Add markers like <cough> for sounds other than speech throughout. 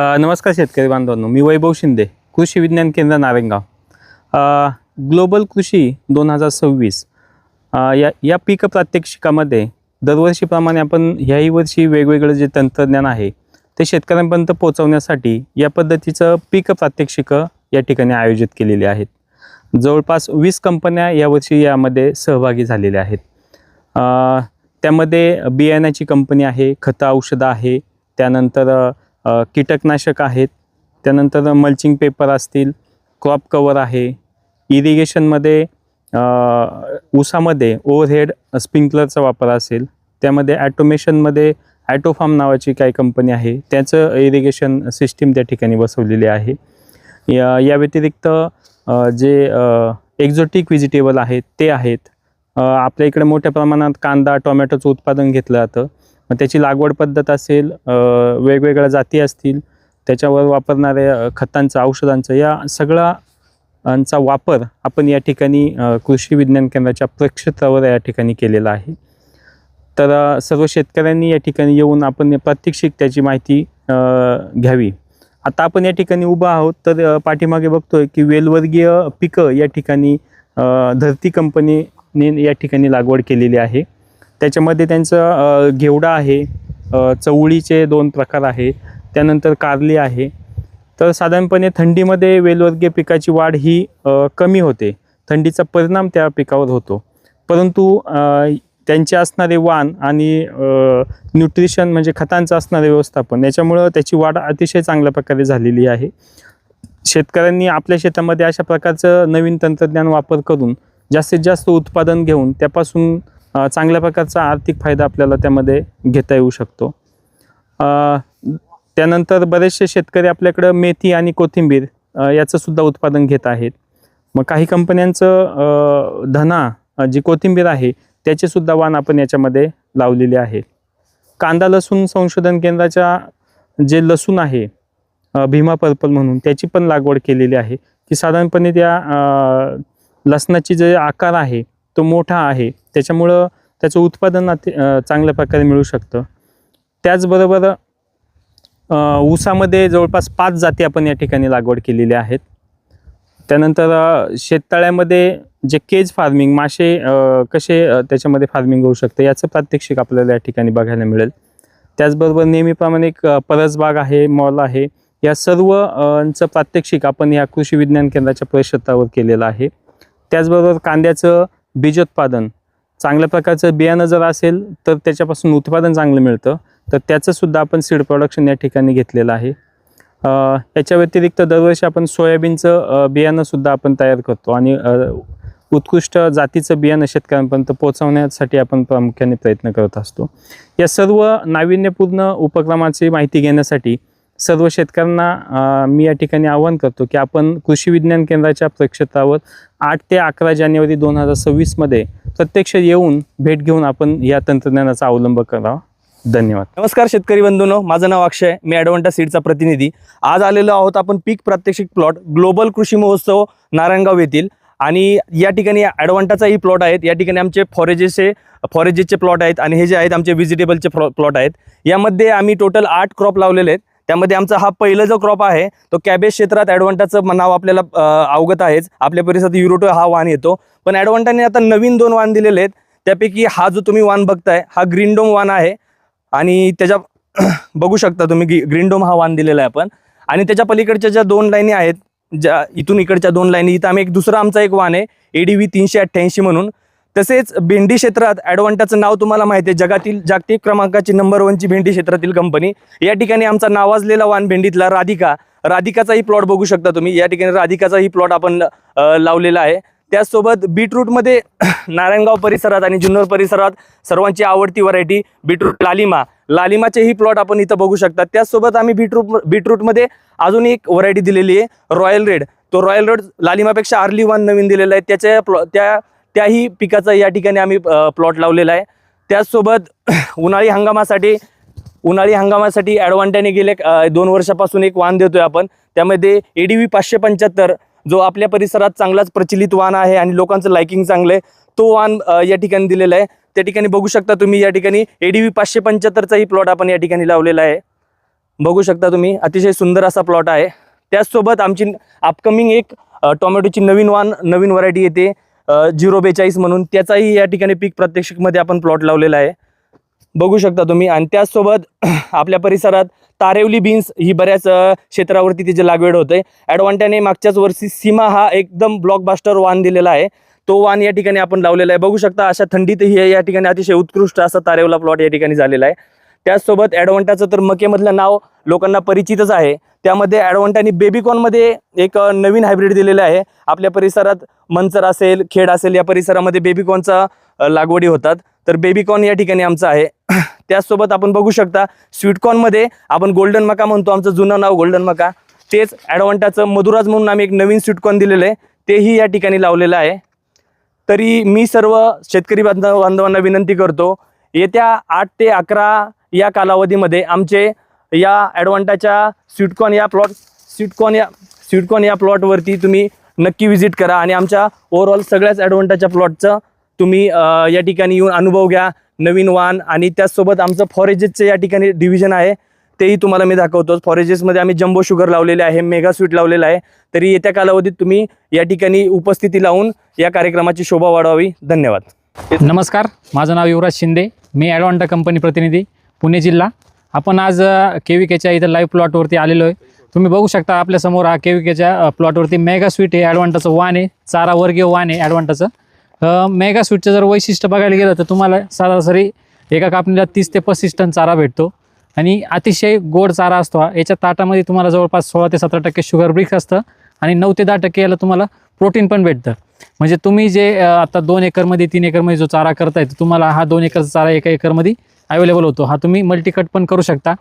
नमस्कार शेतकरी बांधवांनो मी वैभव शिंदे कृषी विज्ञान केंद्र नारेंगाव ग्लोबल कृषी दोन हजार सव्वीस या या पीक प्रात्यक्षिकामध्ये दरवर्षीप्रमाणे आपण ह्याही वर्षी वेगवेगळं जे तंत्रज्ञान आहे ते शेतकऱ्यांपर्यंत पोहोचवण्यासाठी या पद्धतीचं पीक प्रात्यक्षिकं या ठिकाणी आयोजित केलेली आहेत. जवळपास वीस कंपन्या यावर्षी यामध्ये सहभागी झालेल्या आहेत. त्यामध्ये बियाण्याची कंपनी आहे खतं औषधं आहे त्यानंतर कीटकनाशक आहेत. त्यानंतर मल्चिंग पेपर असतील क्रॉप कवर आहे. इरिगेशनमध्ये ऊसामध्ये ओव्हरहेड स्प्रिंकलरचा वापर असेल. त्यामध्ये ॲटोमेशनमध्ये ॲटोफार्म नावाची काही कंपनी आहे. त्याचं इरिगेशन सिस्टीम त्या ठिकाणी बसवलेली आहे. या या व्यतिरिक्त जे एक्झोटिक व्हेजिटेबल आहेत ते आहेत. आपल्या इकडे मोठ्या प्रमाणात कांदा टोमॅटोचं उत्पादन घेतलं जातं. मग त्याची लागवड पद्धत असेल वेगवेगळ्या जाती असतील त्याच्यावर वापरणाऱ्या खतांचं औषधांचं या सगळ्यांचा वापर आपण या ठिकाणी कृषी विज्ञान केंद्राच्या प्रक्षेत्रावर या ठिकाणी केलेला आहे. तर सर्व शेतकऱ्यांनी या ठिकाणी येऊन आपण प्रात्यक्षिक त्याची माहिती घ्यावी. आता आपण या ठिकाणी उभं आहोत तर पाठीमागे बघतोय की वेलवर्गीय पिकं या ठिकाणी धरती कंपनीने या ठिकाणी लागवड केलेली आहे. त्याच्यामध्ये त्यांचं घेवडा आहे चवळीचे दोन प्रकार आहे त्यानंतर कारली आहे. तर साधारणपणे थंडीमध्ये वेलवर्गीय पिकाची वाढ ही कमी होते. थंडीचा परिणाम त्या पिकावर होतो. परंतु त्यांचे असणारे वाण आणि न्यूट्रिशन म्हणजे खतांचं असणारे व्यवस्थापन याच्यामुळं त्याची वाढ अतिशय चांगल्या प्रकारे झालेली आहे. शेतकऱ्यांनी आपल्या शेतामध्ये अशा प्रकारचं नवीन तंत्रज्ञान वापर करून जास्तीत जास्त उत्पादन घेऊन त्यापासून चांगल्या प्रकारचा आर्थिक फायदा आपल्याला त्यामध्ये घेता येऊ शकतो. त्यानंतर बरेचसे शेतकरी आपल्याकडं मेथी आणि कोथिंबीर याचंसुद्धा उत्पादन घेत आहेत. मग काही कंपन्यांचं धना जी कोथिंबीर आहे त्याचेसुद्धा वाण आपण याच्यामध्ये लावलेले आहे कांदा लसूण संशोधन केंद्राच्या जे लसूण आहे भीमा पर्पल म्हणून त्याची पण लागवड केलेली आहे. की साधारणपणे त्या लसणाची जे आकार आहे तो मोठा आहे. त्याच्यामुळं त्याचं उत्पादन चांगल्या प्रकारे मिळू शकतं. त्याचबरोबर ऊसामध्ये जवळपास पाच जाती आपण या ठिकाणी लागवड केलेल्या आहेत. त्यानंतर शेततळ्यामध्ये जे केज फार्मिंग मासे कसे त्याच्यामध्ये फार्मिंग होऊ शकते याचं प्रात्यक्षिक आपल्याला या ठिकाणी बघायला मिळेल. त्याचबरोबर नेहमीप्रमाणे एक परसबाग आहे मॉल आहे. या सर्व चं प्रात्यक्षिक आपण या कृषी विज्ञान केंद्राच्या परिषदावर केलेलं आहे. त्याचबरोबर कांद्याचं बीजोत्पादन. चांगल्या प्रकारचं बियाणं जर असेल तर त्याच्यापासून उत्पादन चांगलं मिळतं. तर त्याचंसुद्धा आपण सीड प्रोडक्शन या ठिकाणी घेतलेलं आहे. याच्या व्यतिरिक्त दरवर्षी आपण सोयाबीनचं बियाणंसुद्धा आपण तयार करतो आणि उत्कृष्ट जातीचं बियाणं शेतकऱ्यांपर्यंत पोहोचवण्यासाठी आपण प्रामुख्याने प्रयत्न करत असतो. या सर्व नाविन्यपूर्ण उपक्रमाची माहिती घेण्यासाठी सर्व शेतकऱ्यांना मी या ठिकाणी आवाहन करतो की आपण कृषी विज्ञान केंद्राच्या प्रक्षेत्रावर आठ ते अकरा जानेवारी दोन हजार सव्वीसमध्ये प्रत्यक्ष येऊन भेट घेऊन आपण या तंत्रज्ञानाचा अवलंब करावा. धन्यवाद. नमस्कार शेतकरी बंधूनो माझं नाव अक्षय मी ॲडव्हान्टा सीडचा प्रतिनिधी. आज आलेलो आहोत आपण पीक प्रात्यक्षिक प्लॉट ग्लोबल कृषी महोत्सव नारायणगाव येथील. आणि या ठिकाणी ॲडव्हान्टाचाही प्लॉट आहेत या ठिकाणी आमचे फॉरेजेसचे फॉरेजेसचे प्लॉट आहेत आणि हे जे आहेत आमचे व्हिजिटेबलचे प्लॉट आहेत. यामध्ये आम्ही टोटल आठ क्रॉप लावलेले आहेत. त्यामध्ये आमचा हा पहिला जो क्रॉप आहे तो कॅबेज क्षेत्रात ॲडव्हान्टाचं नाव आपल्याला अवगत आहेच. आपल्या परिसरात युरोटो हा वाण येतो. पण ॲडव्हान्टाने आता नवीन दोन वाण दिलेले आहेत. त्यापैकी हा जो तुम्ही वाण बघताय हा ग्रीनडोम वाण आहे. आणि त्याच्या <clears throat> बघू शकता तुम्ही ग्रीनडोम हा वाण दिलेला आहे आपण. आणि त्याच्या पलीकडच्या ज्या दोन लाईनी आहेत ज्या इथून इकडच्या दोन लाईनी इथं आम्ही एक दुसरा आमचा एक वाण आहे एडी व्ही तीनशे अठ्ठ्याऐंशी म्हणून. तसेच भेंडी क्षेत्रात ॲडव्हान्टाचं नाव तुम्हाला माहिती आहे. जगातील जागतिक क्रमांकाची नंबर वनची भेंडी क्षेत्रातील कंपनी या ठिकाणी आमचा नावाजलेला वान भेंडीतला राधिका. राधिकाचाही प्लॉट बघू शकता तुम्ही. या ठिकाणी राधिकाचाही प्लॉट आपण लावलेला आहे. त्याचसोबत बीटरूटमध्ये <clears throat> नारायणगाव परिसरात आणि जुन्नर परिसरात सर्वांची आवडती व्हरायटी बीटरूट लालिमा. लालिमाचेही प्लॉट आपण इथं बघू शकता. त्याचसोबत आम्ही बीटरूट बीटरूटमध्ये अजून एक व्हरायटी दिलेली आहे. रॉयल रेड तो रॉयल रेड लालिमापेक्षा अर्ली वन नवीन दिलेला आहे. त्याच्या प्लॉ त्या त्याही पिकाचा या ठिकाणी आम्ही प्लॉट लावलेला आहे. त्याचसोबत उन्हाळी हंगामासाठी उन्हाळी हंगामासाठी ॲडवांट्याने गेले दोन वर्षापासून एक वाण देतोय आपण. त्यामध्ये ए डी व्ही पाचशे पंच्याहत्तर जो आपल्या परिसरात चांगलाच प्रचलित वाण आहे आणि लोकांचं लायकिंग चांगलं आहे तो वाण या ठिकाणी दिलेला आहे. त्या ठिकाणी बघू शकता तुम्ही या ठिकाणी ए डी व्ही पाचशे पंच्याहत्तरचाही प्लॉट आपण या ठिकाणी लावलेला आहे. बघू शकता तुम्ही अतिशय सुंदर असा प्लॉट आहे. त्याचसोबत आमची अपकमिंग एक टोमॅटोची नवीन वाण नवीन व्हरायटी येते. झिरो बेचाळीस म्हणून त्याचाही या ठिकाणी पीक प्रात्यक्षिकमध्ये आपण प्लॉट लावलेला आहे. बघू शकता तुम्ही. आणि त्याचसोबत <clears throat> आपल्या परिसरात तारेवली बीन्स ही बऱ्याच क्षेत्रावरती तिचे लागवड होते. ॲडवांट्याने मागच्याच वर्षी सीमा हा एकदम ब्लॉकबास्टर वाण दिलेला आहे. तो वाण या ठिकाणी आपण लावलेला आहे. बघू शकता अशा थंडीतही या ठिकाणी अतिशय उत्कृष्ट असा तारेवला प्लॉट या ठिकाणी झालेला आहे. त्याचसोबत ॲडवंटाचं तर मकेमधलं नाव लोकांना परिचितच आहे. त्यामध्ये ॲडवांटाने बेबीकॉनमध्ये एक नवीन हायब्रिड दिलेलं आहे. आपल्या परिसरात मंचर असेल खेड असेल या परिसरामध्ये बेबीकॉनचा लागवडी होतात. तर बेबीकॉर्न या ठिकाणी आमचं आहे. <clears throat> त्याचसोबत आपण बघू शकता स्वीटकॉर्नमध्ये आपण गोल्डन मका म्हणतो आमचं जुनं नाव गोल्डन मका. तेच ॲडवंटाचं मधुराज म्हणून आम्ही एक नवीन स्वीटकॉर्न दिलेलं आहे. तेही या ठिकाणी लावलेलं आहे. तरी मी सर्व शेतकरी बांधव बांधवांना विनंती करतो येत्या आठ ते अकरा या कालावधीमध्ये आमचे या ॲडवांटाच्या स्वीटकॉर्न या प्लॉट स्वीटकॉन या स्वीटकॉर्न या प्लॉटवरती तुम्ही नक्की व्हिजिट करा आणि आमच्या ओव्हरऑल सगळ्याच ॲडवांटाच्या प्लॉटचं तुम्ही या ठिकाणी येऊन अनुभव घ्या नवीन वाण आणि त्याचसोबत आमचं फॉरेजेसचं या ठिकाणी डिव्हिजन आहे तेही तुम्हाला मी दाखवतो. फॉरेजेसमध्ये आम्ही जम्बो शुगर लावलेले आहे मेगा स्वीट लावलेलं आहे. तरी येत्या कालावधीत तुम्ही या ठिकाणी उपस्थिती लावून या कार्यक्रमाची शोभा वाढवावी. धन्यवाद. नमस्कार माझं नाव युवराज शिंदे. मी ॲडवांटा कंपनी प्रतिनिधी. पुणे जिल्हा. आपण आज के व्ही केच्या इथं लाईव्ह प्लॉटवरती आलेलो आहे. तुम्ही बघू शकता आपल्यासमोर हा के व्ही केच्या प्लॉटवरती मेगा स्वीट हे ॲडवांटाचं वान आहे चारा वर्गीय वान आहे ॲडवांटाचं मेगा स्वीटचं जर वैशिष्ट्य बघायला गेलं तर तुम्हाला सरासरी एका कापणीला तीस ते पस्तीस टन चारा भेटतो. आणि अतिशय गोड चारा असतो हा. याच्या ताटामध्ये तुम्हाला जवळपास सोळा ते सतरा टक्के शुगर ब्रिक्स असतं आणि नऊ ते दहा टक्के याला तुम्हाला प्रोटीन पण भेटतं. म्हणजे तुम्ही जे आता दोन एकरमध्ये तीन एकरमध्ये जो चारा करताय तर तुम्हाला हा दोन एकरचा चारा एका एकरमध्ये अवेलेबल होतो. हा तुम्ही मल्टीकट पण करू शकता.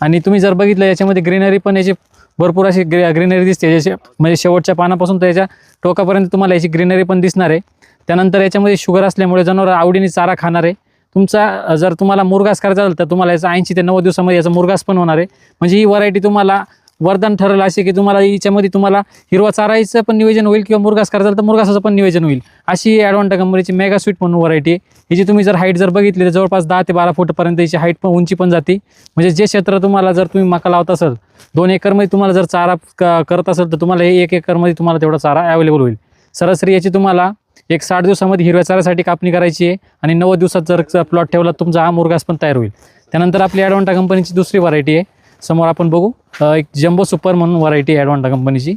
आणि तुम्ही जर बघितलं याच्यामध्ये ग्रीनरी पण याची भरपूर अशी ग्री ग्रीनरी दिसते. याच्या म्हणजे शेवटच्या पानापासून तर याच्या टोकापर्यंत तुम्हाला याची ग्रीनरी पण दिसणार आहे. त्यानंतर याच्यामध्ये शुगर असल्यामुळे जनावर आवडीने चारा खाणार आहे. तुमचा जर तुम्हाला मुरगास करायचा असेल तर तुम्हाला याचा ऐंशी ते नव्वद दिवसामध्ये याचा मुरगास पण होणार आहे. म्हणजे ही व्हरायटी तुम्हाला वरदान ठरेल असे की तुम्हाला याच्यामध्ये तुम्हाला हिरवा चारायचं पण नियोजन होईल किंवा मुरगास करायचं तर मुरगासाचं पण नियोजन होईल. अशी ही ॲडवांटा कंपनीची मेगा स्वीट म्हणून व्हरायटी आहे हिची तुम्ही जर हाईट जर बघितली तर जवळपास दहा ते बारा फुटपर्यंत याची हाईट पण उंची पण जाते. म्हणजे जे क्षेत्र तुम्हाला जर तुम्ही मका लावत असाल दोन एकरमध्ये तुम्हाला जर चारा क- करत असेल तर तुम्हाला हे एक एकरमध्ये तुम्हाला तेवढा चारा अवेलेबल होईल. सरासरी याची तुम्हाला एक साठ दिवसामध्ये हिरव्या चाऱ्यासाठी कापणी करायची आहे आणि नव्वद दिवसात जर प्लॉट ठेवला तुमचा हा मुरगास पण तयार होईल. त्यानंतर आपली ॲडवांटा कंपनीची दुसरी व्हरायटी आहे. समोर आपण बघू एक जम्बो सुपर म्हणून व्हरायटी ॲडवांटा कंपनीची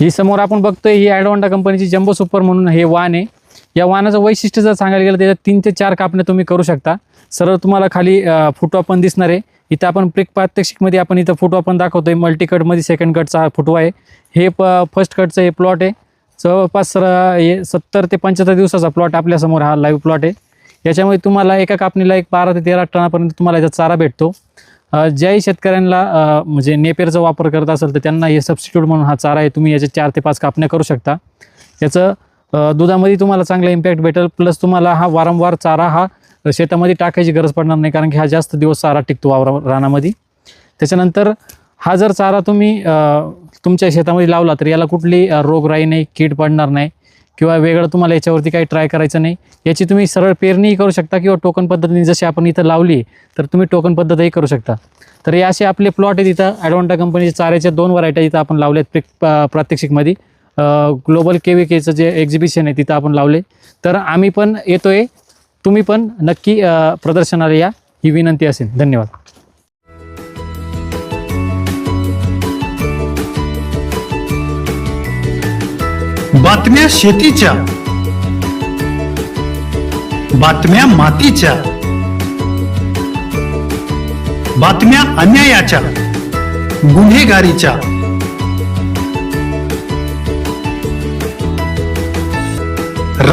ही समोर आपण बघतोय ही ॲडवांटा कंपनीची जम्बो सुपर म्हणून हे वान आहे. या वाहनाचं वैशिष्ट्य जर सांगायला गेलं त्याच्यात तीन ते चार कापण्या तुम्ही करू शकता. सरळ तुम्हाला खाली फुटवा पण दिसणार आहे. इथं आपण प्रिक प्रात्यक्षिकमध्ये आपण इथं फोटो आपण दाखवतोय. मल्टी कटमध्ये सेकंड कटचा हा आहे. हे प फर्स्ट कटचं हे प्लॉट आहे. जवळपास सर हे सत्तर ते पंच्याहत्तर दिवसाचा प्लॉट आपल्यासमोर हा लाईव्ह प्लॉट आहे. याच्यामुळे तुम्हाला एका कापणीला एक बारा ते तेरा टनापर्यंत तुम्हाला याचा चारा भेटतो. ज्याही शेतकऱ्यांना म्हणजे नेपेरचा वापर करत असेल तर त्यांना हे सबस्टिट्यूट म्हणून हा चारा आहे. तुम्ही याचे चार ते पाच कापण्या करू शकता. याचं दुधामध्ये तुम्हाला चांगला इम्पॅक्ट भेटेल. प्लस तुम्हाला हा वारंवार चारा हा शेतामध्ये टाकायची गरज पडणार नाही कारण की हा जास्त दिवस चारा टिकतो वावरा रानामध्ये. त्याच्यानंतर हा जर चारा तुम्ही तुमच्या शेतामध्ये लावला तर याला कुठली रोगराई नाही कीड पडणार नाही किंवा वेगळं तुम्हाला याच्यावरती काही ट्राय करायचं नाही याची तुम्ही सरळ पेरणीही करू शकता किंवा टोकन पद्धतीने जशी आपण इथं लावली तर तुम्ही टोकन पद्धतही करू शकता. तर हे असे आपले प्लॉट आहेत इथं. ॲडवांटा कंपनीचे चाऱ्याच्या दोन व्हरायटी इथं आपण लावले आहेत प्रात्यक्षिकमध्ये. ग्लोबल के व्ही केचं जे एक्झिबिशन आहे तिथं आपण लावले. तर आम्ही पण येतोय. तुम्ही पण नक्की प्रदर्शनाला या. ही विनंती असेल. धन्यवाद. बातम्या शेतीच्या. बातम्या मातीच्या. बातम्या अन्यायाच्या. गुन्हेगारीच्या.